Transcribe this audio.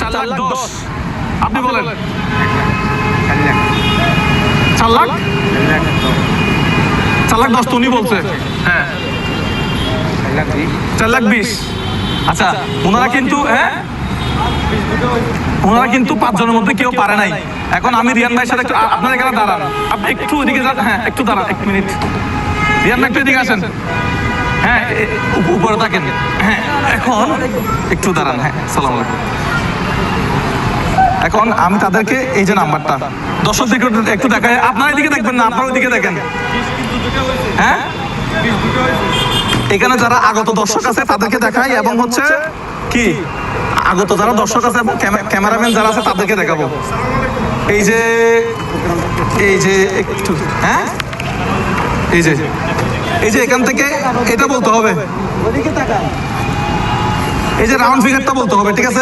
চার লাখ দশ। আপনি বলেন। চার লাখ? চার লাখ দশ তো উনি বলছে। হ্যাঁ। চার লাখ বিশ। আচ্ছা ওনারা কিন্তু হ্যাঁ? ওনারা কিন্তু পাঁচজনের মধ্যে কেউ পারে নাই। এখন আমি রিয়ান ভাইয়ের সাথে একটু আপনার এখানে দাঁড়ান। আপনি একটু যান হ্যাঁ একটু দাঁড়ান এক মিনিট। রিয়ান ভাই একটু এদিকে আসেন। হ্যাঁ উপরে থাকেন। হ্যাঁ এখন একটু দাঁড়ান হ্যাঁ সালাম আলাইকুম। এখন আমি তাদেরকে এই যে নাম্বারটা। দর্শক দিকে একটু- দেখায়। আপনার এদিকে দেখবেন না, আপনার ওইদিকে দেখেন। হ্যাঁ? এখানে যারা আগত দর্শক আছে, তাদেরকে দেখাই এবং হচ্ছে কি? আগত যারা দর্শক আছে এবং ক্যামে- ক্যামেরাম্যান যারা আছে, তাদেরকে দেখাবো। এই যে এই যে একটু হ্যাঁ? এই যে এই যে এখান থেকে এটা বলতে হবে। এই যে রাউন্ড ফিগারটা বলতে হবে, ঠিক আছে?